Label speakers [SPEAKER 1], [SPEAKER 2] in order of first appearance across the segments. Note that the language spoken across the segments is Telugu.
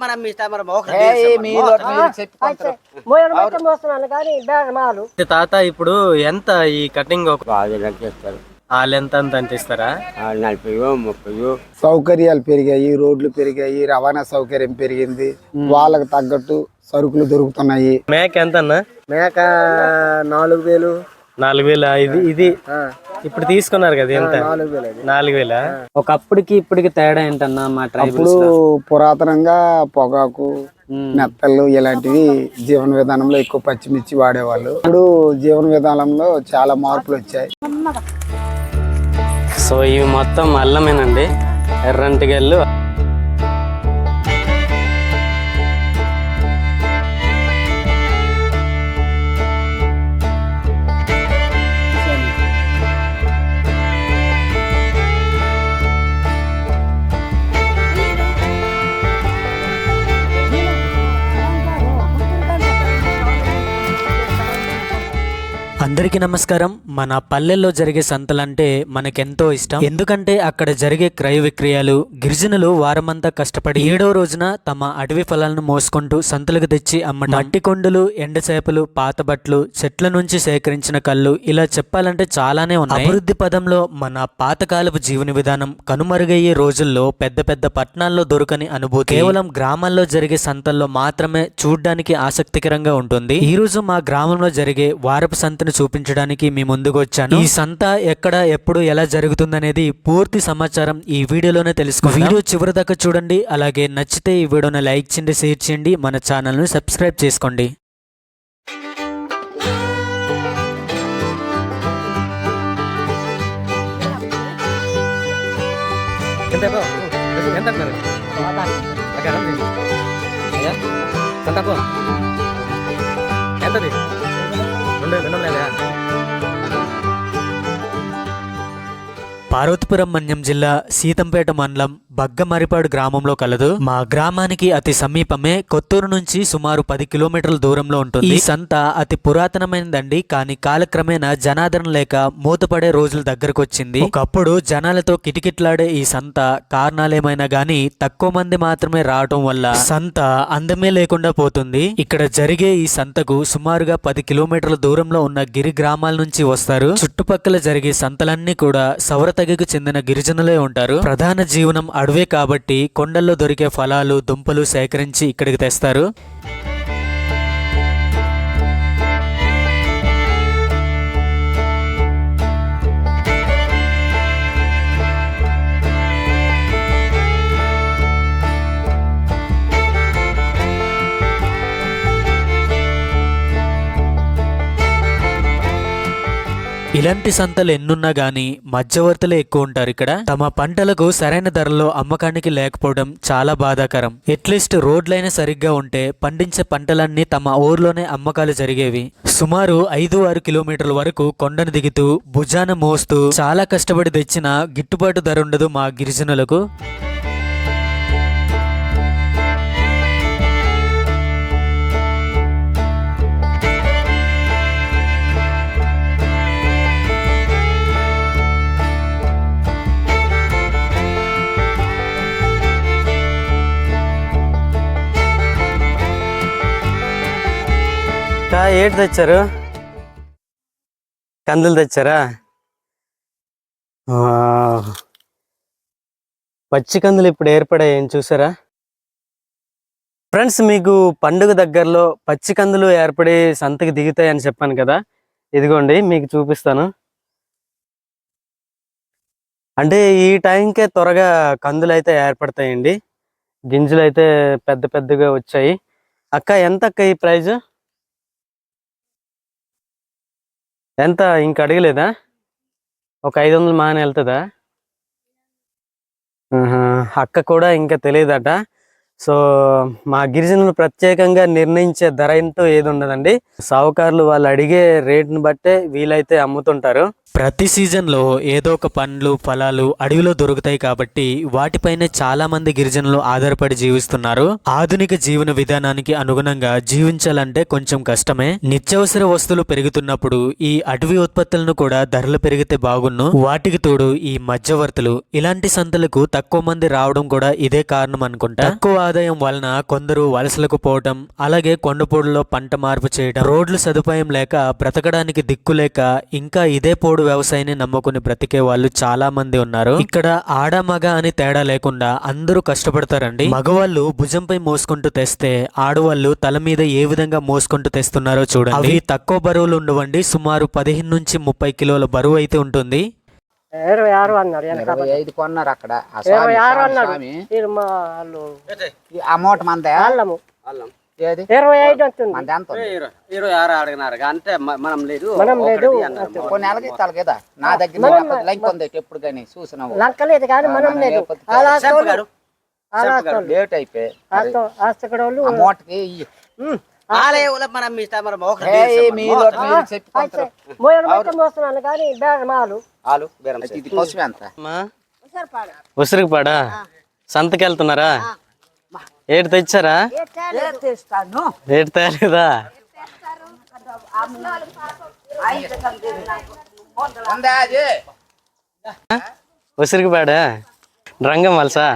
[SPEAKER 1] మనం మీ
[SPEAKER 2] మోస్తున్నాను కానీ
[SPEAKER 3] తాత ఇప్పుడు ఎంత ఈ కటింగ్
[SPEAKER 4] చేస్తారు
[SPEAKER 3] వాళ్ళు ఎంత అంత అంటిస్తారా
[SPEAKER 4] నలభైయో ముప్పయో.
[SPEAKER 5] సౌకర్యాలు పెరిగాయి రోడ్లు పెరిగాయి రవాణా సౌకర్యం పెరిగింది. వాళ్ళకి తగ్గట్టు సరుకులు దొరుకుతున్నాయి.
[SPEAKER 3] మేక ఎంత అన్న
[SPEAKER 5] మేక నాలుగు వేలు.
[SPEAKER 3] నాలుగు వేల ఇది ఇది ఇప్పుడు తీసుకున్నారు కదా ఎంత?
[SPEAKER 5] నాలుగు వేలు
[SPEAKER 3] ఒకప్పటికి ఇప్పటికి తేడా ఏంటన్నా మా
[SPEAKER 5] అప్పుడు
[SPEAKER 3] ట్రైబల్స్
[SPEAKER 5] పురాతనంగా పొగాకు మెత్తలు ఇలాంటివి జీవన విధానంలో ఎక్కువ పచ్చిమిర్చి వాడేవాళ్ళు. ఇప్పుడు జీవన విధానంలో చాలా మార్పులు వచ్చాయి.
[SPEAKER 3] సో ఇవి మొత్తం అల్లమేనండి. ఎర్రంటిగెళ్ళు
[SPEAKER 6] అందరికీ నమస్కారం. మన పల్లెల్లో జరిగే సంతలంటే మనకెంతో ఇష్టం. ఎందుకంటే అక్కడ జరిగే క్రయ విక్రయాలు గిరిజనులు వారమంతా కష్టపడి ఏడో రోజున తమ అడవి ఫలాలను మోసుకుంటూ సంతలకు తెచ్చి అమ్మటం. మట్టి కొండలు ఎండ చేపలు పాత బట్టలు చెట్ల నుంచి సేకరించిన కళ్ళు ఇలా చెప్పాలంటే చాలానే ఉన్నాయి. అభివృద్ధి పదంలో మన పాతకాలపు జీవన విధానం కనుమరుగయ్యే రోజుల్లో పెద్ద పెద్ద పట్టణాల్లో దొరకని అనుభూతి. కేవలం గ్రామాల్లో జరిగే సంతల్లో మాత్రమే చూడ్డానికి ఆసక్తికరంగా ఉంటుంది. ఈ రోజు మా గ్రామంలో జరిగే వారపు సంతను చూపించడానికి మీ ముందుకు వచ్చాను ఈ సంత ఎక్కడ ఎప్పుడు ఎలా జరుగుతుందనేది పూర్తి సమాచారం ఈ వీడియోలోనే తెలుసుకోండి వీడియో చివరి దాకా చూడండి అలాగే నచ్చితే ఈ వీడియోని లైక్ చేయండి షేర్ చేయండి మన ఛానల్ను సబ్స్క్రైబ్ చేసుకోండి
[SPEAKER 3] ఎంత? ఎంతది రెండు రెండు
[SPEAKER 6] పార్వతీపురం మన్యం జిల్లా సీతంపేట మండలం బగ్గమరిపాడు గ్రామంలో కలదు. మా గ్రామానికి అతి సమీపమే కొత్తూరు నుంచి సుమారు పది కిలోమీటర్ల దూరంలో ఉంటుంది. ఈ సంత అతి పురాతనమైనదండి. కానీ కాలక్రమేణా జనాదరణ లేక మూతపడే రోజుల దగ్గరకు వచ్చింది ఒకప్పుడు జనాలతో కిటకిట్లాడే ఈ సంత కారణాలేమైనా గాని తక్కువ మంది మాత్రమే రావటం వల్ల సంత అందమే లేకుండా పోతుంది. ఇక్కడ జరిగే ఈ సంతకు సుమారుగా పది కిలోమీటర్ల దూరంలో ఉన్న గిరి గ్రామాల నుంచి వస్తారు. చుట్టుపక్కల జరిగే సంతలన్నీ కూడా సౌరతగకు చెందిన గిరిజనులే ఉంటారు. ప్రధాన జీవనం అడవే కాబట్టి కొండల్లో దొరికే ఫలాలు దుంపలు సేకరించి ఇక్కడికి తెస్తారు. ఇలాంటి సంతలు ఎన్నున్నా గానీ మధ్యవర్తులే ఎక్కువ ఉంటారు ఇక్కడ. తమ పంటలకు సరైన ధరలో అమ్మకానికి లేకపోవడం చాలా బాధాకరం. అట్లీస్ట్ రోడ్లైన సరిగ్గా ఉంటే పండించే పంటలన్నీ తమ ఊర్లోనే అమ్మకాలు జరిగేవి. సుమారు ఐదు ఆరు కిలోమీటర్ల వరకు కొండను దిగుతూ భుజాన మోస్తూ చాలా కష్టపడి తెచ్చిన గిట్టుబాటు ధర ఉండదు మా గిరిజనులకు.
[SPEAKER 3] ఏంటి తెచ్చారు? కందులు తెచ్చారా? పచ్చి కందులు ఇప్పుడు ఏర్పడాయని చూసారా? ఫ్రెండ్స్ మీకు పండుగ దగ్గరలో పచ్చి కందులు ఏర్పడి సంతకి దిగుతాయి అని చెప్పాను కదా. ఇదిగోండి మీకు చూపిస్తాను. అంటే ఈ టైంకే త్వరగా కందులు అయితే ఏర్పడతాయండి. గింజలు అయితే పెద్ద పెద్దగా వచ్చాయి. అక్క ఎంత అక్క ఈ ప్రైజ్? ఎంత? ఇంక అడగలేదా? ఒక ఐదు వందలు మాన వెళ్తుందా? అక్క కూడా ఇంకా తెలియదట. సో మా గిరిజనులు ప్రత్యేకంగా నిర్ణయించే ధర ఎంతో ఏది ఉండదండి. సావుకారులు వాళ్ళు అడిగే రేట్ని బట్టే వీలైతే అమ్ముతుంటారు.
[SPEAKER 6] ప్రతి సీజన్లో ఏదో ఒక పండ్లు ఫలాలు అడవిలో దొరుకుతాయి కాబట్టి వాటిపైనే చాలా మంది గిరిజనులు ఆధారపడి జీవిస్తున్నారు. ఆధునిక జీవన విధానానికి అనుగుణంగా జీవించాలంటే కొంచెం కష్టమే. నిత్యావసర వస్తువులు పెరుగుతున్నప్పుడు ఈ అటవీ ఉత్పత్తులను కూడా ధరలు పెరిగితే బాగున్ను. వాటికి తోడు ఈ మధ్యవర్తులు. ఇలాంటి సంతలకు తక్కువ మంది రావడం కూడా ఇదే కారణం అనుకుంటా. తక్కువ ఆదాయం వలన కొందరు వలసలకు పోవటం అలాగే కొండపోడులో పంట మార్పు చేయడం రోడ్లు సదుపాయం లేక బ్రతకడానికి దిక్కు లేక ఇంకా ఇదే పోడు వ్యవసాయాన్ని నమ్ముకుని బ్రతికే వాళ్ళు చాలా మంది ఉన్నారు. ఇక్కడ ఆడ మగ అని తేడా లేకుండా అందరూ కష్టపడతారండి. మగవాళ్ళు భుజంపై మోసుకుంటూ తెస్తే ఆడవాళ్ళు తల మీద ఏ విధంగా మోసుకుంటూ తెస్తున్నారో చూడండి. అవి తక్కువ బరువులు ఉండవండి. సుమారు పదిహేను నుంచి ముప్పై కిలోల బరువు అయితే ఉంటుంది.
[SPEAKER 2] ఇరవై ఆరు అన్నారు వెనక
[SPEAKER 7] ఇరవై ఐదు కొన్నారు అక్కడ. ఆ
[SPEAKER 2] ఇరవై
[SPEAKER 7] స్వామి,
[SPEAKER 2] ఆరు
[SPEAKER 7] స్వామి,
[SPEAKER 2] అన్నాడు.
[SPEAKER 7] స్వామి.
[SPEAKER 2] వీళ్ళు మా వాళ్ళు
[SPEAKER 7] ఈ ఆ మూట మందే?
[SPEAKER 2] అల్లము.
[SPEAKER 1] అల్లం.
[SPEAKER 2] ఇరవై ఐదు?
[SPEAKER 1] ఇరవై ఆరు అడిగినారు. అంటే మనం లేదు
[SPEAKER 2] మనం లేదు.
[SPEAKER 7] కొన్ని నెలకి తలగేదా నా దగ్గర లైక్ ఉంది ఎప్పుడు కానీ చూసినావు.
[SPEAKER 2] లంకలేదు కానీ మనం లేదు.
[SPEAKER 7] లేట్ అయిపోయి మూటకి
[SPEAKER 1] మనం మీ ఇష్టం
[SPEAKER 3] ఏడు తెచ్చారా ఏడు తేలేదా
[SPEAKER 7] ఉందా అది
[SPEAKER 3] ఉసిరికి పాడా రంగం వలసా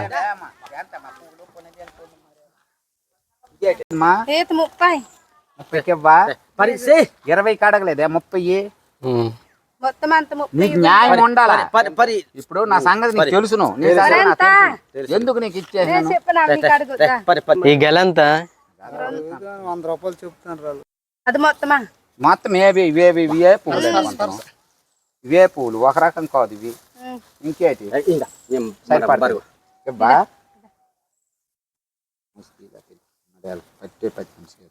[SPEAKER 7] అమ్మా
[SPEAKER 8] రేటు ముప్పై
[SPEAKER 7] ముప్పైకి ఇవ్వా
[SPEAKER 1] మరి సే.
[SPEAKER 7] ఇరవై కడగలేదే ముప్పై
[SPEAKER 3] ఉమ్.
[SPEAKER 8] మొత్తం అంత ముప్పై
[SPEAKER 7] నీకు న్యాయం ఉండాలా?
[SPEAKER 1] పరి పరి
[SPEAKER 7] ఇప్పుడు నా సంగతి నీకు తెలుసును. నీ సంగతి నాకు తెలుసు. ఎందుకు నీకు ఇచ్చేసాను?
[SPEAKER 8] చెప్పిన మీకు అడుగుతా
[SPEAKER 1] పరి పరి.
[SPEAKER 3] ఈ గెలంత
[SPEAKER 5] వంద రూపాయలు చెప్తున్నారు
[SPEAKER 8] అది మొత్తమా?
[SPEAKER 7] మొత్తం ఏవి ఇవేవి ఇవే పువ్వులు వేసుకుంటాం. ఇవే పువ్వులు ఒక రకం కాదు ఇవి. ఇంకేటి?
[SPEAKER 1] ఇంకా
[SPEAKER 7] సరిపడతాయి. పట్టే పచ్చి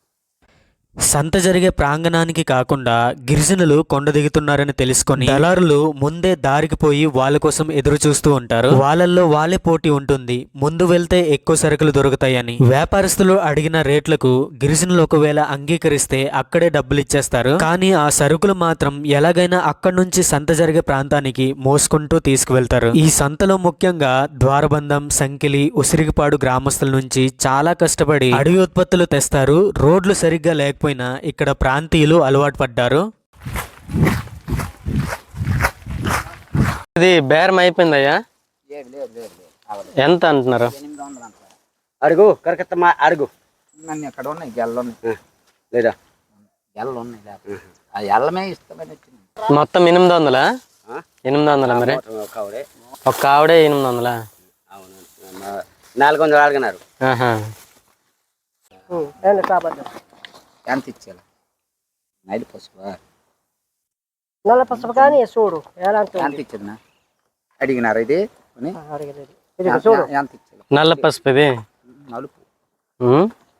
[SPEAKER 6] సంత జరిగే ప్రాంగణానికి కాకుండా గిరిజనులు కొండ దిగుతున్నారని తెలుసుకొని దళారులు ముందే దారికి పోయి వాళ్ళ కోసం ఎదురు చూస్తూ ఉంటారు. వాళ్ళల్లో వాళ్ళే పోటీ ఉంటుంది. ముందు వెళ్తే ఎక్కువ సరుకులు దొరుకుతాయని. వ్యాపారస్తులు అడిగిన రేట్లకు గిరిజనులు ఒకవేళ అంగీకరిస్తే అక్కడే డబ్బులు ఇచ్చేస్తారు. కానీ ఆ సరుకులు మాత్రం ఎలాగైనా అక్కడి నుంచి సంత జరిగే ప్రాంతానికి మోసుకుంటూ తీసుకువెళ్తారు. ఈ సంతలో ముఖ్యంగా ద్వారబంధం సంకిలి ఉసిరిగిపాడు గ్రామస్తుల నుంచి చాలా కష్టపడి అడవి ఉత్పత్తులు తెస్తారు. రోడ్లు సరిగ్గా లేకపోతే లేకపోయినా ఇక్కడ ప్రాంతీయులు అలవాటు పడ్డారు.
[SPEAKER 3] ఇది బేరం అయిపోయిందయ్యా. ఎంత అంటున్నారు?
[SPEAKER 1] అడుగు కరకత్తమ్మ అడుగు
[SPEAKER 7] నన్ను ఎక్కడ ఉన్నాయి? గెల్లు ఉన్నాయి.
[SPEAKER 1] లేదా?
[SPEAKER 7] గెల్లు ఉన్నాయి. ఆ ఎల్లమే ఇష్టమని
[SPEAKER 3] మొత్తం ఎనిమిది వందలా?
[SPEAKER 1] ఆ?
[SPEAKER 3] ఎనిమిది వందలా మరి?
[SPEAKER 1] ఒక ఆవిడే.
[SPEAKER 3] ఒక ఆవిడే ఎనిమిది వందలా?
[SPEAKER 1] అవును నాలుగు వందలు అడిగినారు
[SPEAKER 3] ఆహా.
[SPEAKER 2] నేను కాబట్టి
[SPEAKER 7] ఎంత ఇచ్చేలా నైట్ పసుపు
[SPEAKER 2] నల్ల పసుపు కానీ చూడు
[SPEAKER 7] ఎంత ఇచ్చింది అడిగినారు ఇది కొని?
[SPEAKER 2] అడగలేదు ఇది చూడు
[SPEAKER 7] ఎంత- ఇచ్చేలా
[SPEAKER 3] నల్ల పసుపు ఇది
[SPEAKER 7] నలుపు.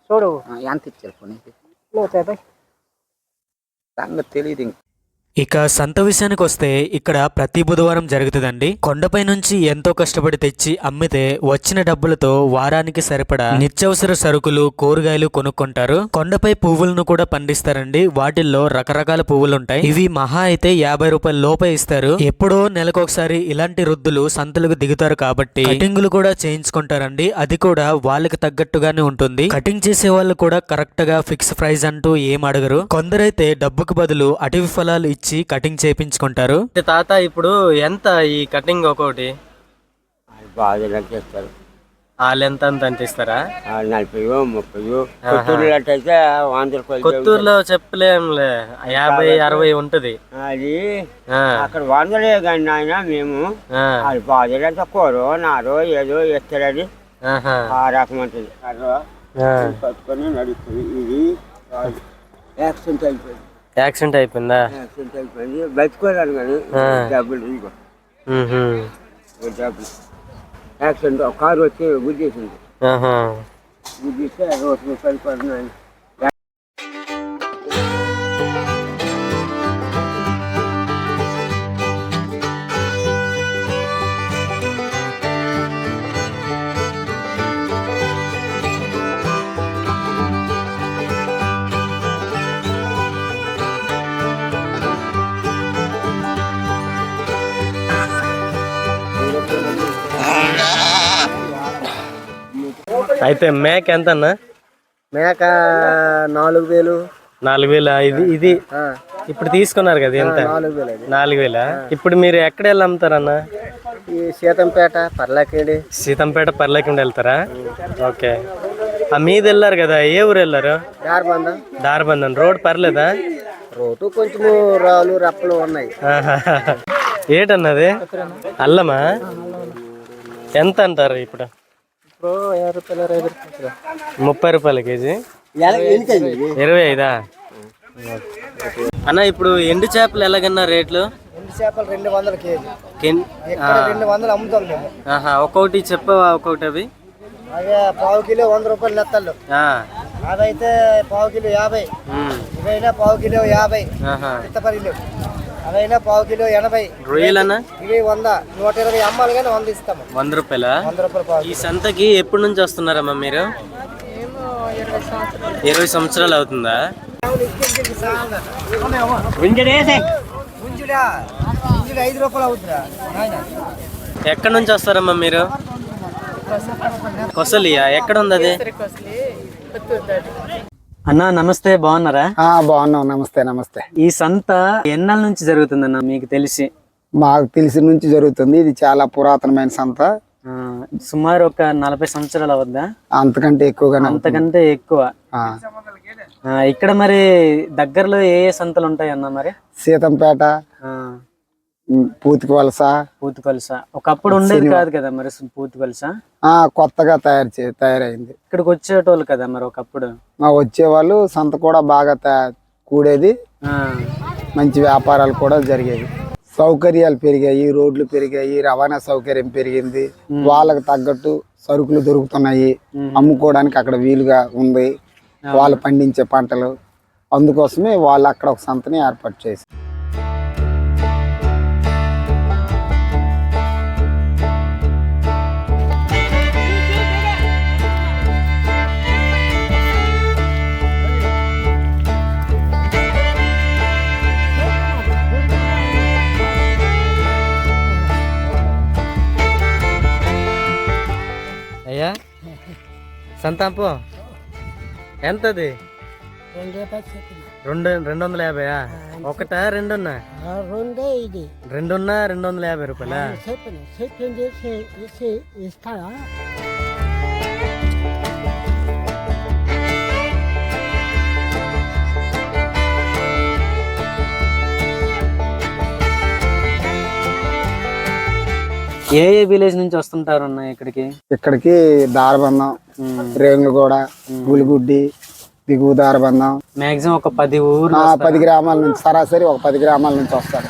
[SPEAKER 2] చూడు
[SPEAKER 7] ఎంత ఇచ్చేలా
[SPEAKER 2] యాభై
[SPEAKER 7] సంగతి తెలియదు ఇక
[SPEAKER 6] సంత విషయానికి వస్తే ఇక్కడ ప్రతి బుధవారం జరుగుతుందండి. కొండపై నుంచి ఎంతో కష్టపడి తెచ్చి అమ్మితే వచ్చిన డబ్బులతో వారానికి సరిపడా నిత్యావసర సరుకులు కూరగాయలు కొనుక్కుంటారు. కొండపై పువ్వులను కూడా పండిస్తారండి. వాటిల్లో రకరకాల పువ్వులు ఉంటాయి ఇవి మహా అయితే యాభై రూపాయల లోపే ఇస్తారు. ఎప్పుడో నెలకొకసారి ఇలాంటి వృద్ధులు సంతలకు దిగుతారు కాబట్టి కటింగులు కూడా చేయించుకుంటారండి. అది కూడా వాళ్ళకి తగ్గట్టుగానే ఉంటుంది. కటింగ్ చేసే వాళ్ళు కూడా కరెక్ట్గా ఫిక్స్ ప్రైస్ అంటూ ఏం అడగరు. కొందరైతే డబ్బుకు బదులు అటవి ఫలాలు ఇచ్చి కటింగ్ చేయించుకుంటారు
[SPEAKER 3] తాత ఇప్పుడు ఎంత ఈ కటింగ్ ఒక్కొక్కటి
[SPEAKER 4] అది బాగా చేస్తారు
[SPEAKER 3] వాళ్ళు ఎంత అంత
[SPEAKER 4] నలభై ముప్పై కొత్తూరులో
[SPEAKER 3] చెప్పలేంలే. యాభై అరవై ఉంటది.
[SPEAKER 4] అది
[SPEAKER 3] ఆ,
[SPEAKER 4] అక్కడ వందలే కానీ ఆయన మేము కూర నారో ఏదో ఇస్తారని
[SPEAKER 3] ఆహా,
[SPEAKER 4] ఆ రకం ఉంటుంది. పట్టుకొని నడుస్తుంది. ఇది యాక్సిడెంట్ అయిపోయింది.
[SPEAKER 3] యాక్సిడెంట్ అయిపోయిందా?
[SPEAKER 4] యాక్సిడెంట్ అయిపోయింది. బతుకోలేను కానీ. డబ్బులు ఈ డబ్బులు యాక్సిడెంట్. ఒక కారు వచ్చి గుద్దేసింది. గుద్దిస్తే రోజు రూపాయలు
[SPEAKER 3] అయితే మేక ఎంత అన్న
[SPEAKER 2] మేక నాలుగు వేలు.
[SPEAKER 3] నాలుగు వేల? ఇది ఇది. ఇప్పుడు తీసుకున్నారు కదా ఎంత?
[SPEAKER 2] నాలుగు వేలు
[SPEAKER 3] ఇప్పుడు మీరు ఎక్కడ వెళ్ళి అమ్ముతారన్న?
[SPEAKER 2] ఈ సీతంపేట పర్లాకేడి.
[SPEAKER 3] సీతంపేట పర్లేకుండా వెళ్తారా? ఓకే. ఆ మీద వెళ్ళారు కదా? ఏ ఊరు వెళ్ళారు?
[SPEAKER 2] దారిబంధం
[SPEAKER 3] దారబంధన్ రోడ్ పర్లేదా?
[SPEAKER 2] రోడ్డు కొంచెము రాళ్ళు రప్పలు ఉన్నాయి.
[SPEAKER 3] ఏటన్నది అల్లమా? ఎంత అంటారు ఇప్పుడు?
[SPEAKER 2] ఇప్పుడు యాభై రూపాయలు
[SPEAKER 3] ముప్పై రూపాయల కేజీ. ఇరవై ఐదా? అన్న ఇప్పుడు ఎండు చేపలు ఎలాగన్నా రేట్లు?
[SPEAKER 2] ఎండు చేపలు రెండు వందల కేజీ. రెండు వందలు అమ్ముతాం మేము.
[SPEAKER 3] ఆహా, ఒక్కొక్కటి చెప్పవా ఒక్కొక్కటి అవి?
[SPEAKER 2] అవి పావు కిలో వంద రూపాయలు నెత్తళ్ళు అయితే పావు కిలో యాభై. ఇవైనా పావు కిలో యాభై. చిత్తపల్లిలు అవైనా పావు కిలో ఎనభై.
[SPEAKER 3] రొయ్యలన్నా
[SPEAKER 2] ఇవి వంద నూట ఇరవై అమ్మాలి కానీ వంద ఇస్తాము.
[SPEAKER 3] వంద రూపాయల?
[SPEAKER 2] వంద రూపాయలు పావు
[SPEAKER 3] ఈ సంతకి ఎప్పటి నుంచి వస్తున్నారమ్మా మీరు? ఇరవై సంవత్సరాలు. అవుతుందా?
[SPEAKER 2] ఐదు రూపాయలు అవుతుందా?
[SPEAKER 3] ఎక్కడి నుంచి వస్తారమ్మా మీరు? కొసలియా? ఎక్కడ ఉంది అది. అన్నా నమస్తే బాగున్నారా?
[SPEAKER 5] బాగున్నాం. నమస్తే నమస్తే.
[SPEAKER 3] ఈ సంత ఎన్నాళ్ళ నుంచి జరుగుతుందన్న మీకు తెలిసి?
[SPEAKER 5] మాకు తెలిసిన నుంచి జరుగుతుంది. ఇది చాలా పురాతనమైన సంత.
[SPEAKER 3] సుమారు ఒక నలభై సంవత్సరాలు అవద్దా
[SPEAKER 5] అంతకంటే ఎక్కువగానే అవుతుంది.
[SPEAKER 3] అంతకంటే ఎక్కువ. ఇక్కడ మరి దగ్గరలో ఏ ఏ సంతలు ఉంటాయి అన్న మరి?
[SPEAKER 5] సీతంపేట పూతికి వలస
[SPEAKER 3] పూతి కొలస. ఒకప్పుడు ఉండేది కాదు కదా మరి పూతి కొలస?
[SPEAKER 5] ఆ, కొత్తగా తయారు చే తయారైంది.
[SPEAKER 3] ఇక్కడికి వచ్చేటోళ్ళు కదా మరి ఒకప్పుడు?
[SPEAKER 5] మా వచ్చేవాళ్ళు సంత కూడా బాగా కూడేది. మంచి వ్యాపారాలు కూడా జరిగేవి. సౌకర్యాలు పెరిగాయి రోడ్లు పెరిగాయి రవాణా సౌకర్యం పెరిగింది. వాళ్ళకి తగ్గట్టు సరుకులు దొరుకుతున్నాయి. అమ్ముకోవడానికి అక్కడ వీలుగా ఉంది. వాళ్ళు పండించే పంటలు. అందుకోసమే వాళ్ళు అక్కడ ఒక సంతని ఏర్పాటు చేశారు.
[SPEAKER 3] సంతాంపు? ఎంతది? రెండు రెండు వందల యాభైయా ఒకటా రెండున్నా?
[SPEAKER 2] రెండే ఇది.
[SPEAKER 3] రెండున్నా రెండు వందల యాభై రూపాయలా?
[SPEAKER 2] చెప్పింది చెప్పింది ఇస్తారా
[SPEAKER 3] ఏ ఏ విలేజ్ నుంచి వస్తుంటారు అన్న ఇక్కడికి?
[SPEAKER 5] ఇక్కడికి దారబంధం రేంగులగూడ గులిగుడ్డి దిగువ దారబంధం.
[SPEAKER 3] మాక్సిమం ఒక పది ఊరు
[SPEAKER 5] ఆ పది గ్రామాల నుంచి సరాసరి ఒక పది గ్రామాల నుంచి వస్తారు.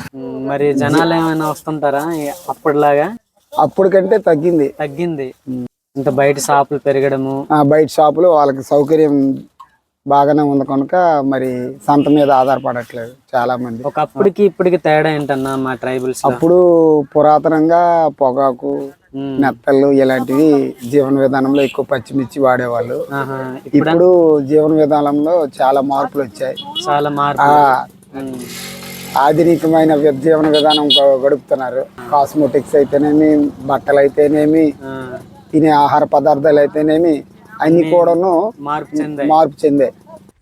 [SPEAKER 3] మరి జనాలు ఏమైనా వస్తుంటారా? అప్పటిలాగా?
[SPEAKER 5] అప్పటికంటే తగ్గింది.
[SPEAKER 3] తగ్గింది. ఇంకా బయట షాపులు పెరగడము.
[SPEAKER 5] ఆ బయట షాపులు వాళ్ళకి సౌకర్యం బాగానే ఉంది కనుక మరి సంత మీద ఆధారపడట్లేదు చాలా మంది
[SPEAKER 3] ఒకప్పటికి ఇప్పటికి తేడా ఏంటన్నా మా ట్రైబల్స్
[SPEAKER 5] అప్పుడు పురాతనంగా పొగాకు నెత్తళ్ళు ఇలాంటివి జీవన విధానంలో ఎక్కువ పచ్చిమిర్చి వాడేవాళ్ళు. ఇప్పుడు? జీవన విధానంలో చాలా మార్పులు వచ్చాయి.
[SPEAKER 3] చాలా మార్పు
[SPEAKER 5] ఆధునికమైన జీవన విధానం గడుపుతున్నారు. కాస్మెటిక్స్ అయితేనేమి బట్టలు అయితేనేమి తినే ఆహార పదార్థాలు అయితేనేమి అన్ని కూడాను
[SPEAKER 3] మార్పు చెందాయి.
[SPEAKER 5] మార్పు చెందాయి.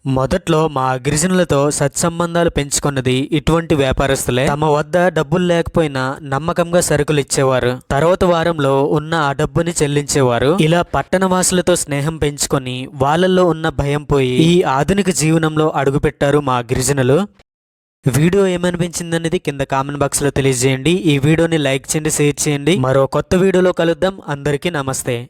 [SPEAKER 6] మొదట్లో మా గిరిజనులతో సత్సంబంధాలు పెంచుకున్నది ఇటువంటి వ్యాపారస్తులే. తమ వద్ద డబ్బులు లేకపోయినా నమ్మకంగా సరుకులు ఇచ్చేవారు. తర్వాత వారంలో ఉన్న ఆ డబ్బుని చెల్లించేవారు. ఇలా పట్టణ వాసులతో స్నేహం పెంచుకొని వాళ్ళల్లో ఉన్న భయం పోయి ఈ ఆధునిక జీవనంలో అడుగుపెట్టారు మా గిరిజనులు. వీడియో ఏమనిపించిందనేది కింద కామెంట్ బాక్స్లో తెలియజేయండి. ఈ వీడియోని లైక్ చేయండి షేర్ చేయండి. మరో కొత్త వీడియోలో కలుద్దాం. అందరికీ నమస్తే.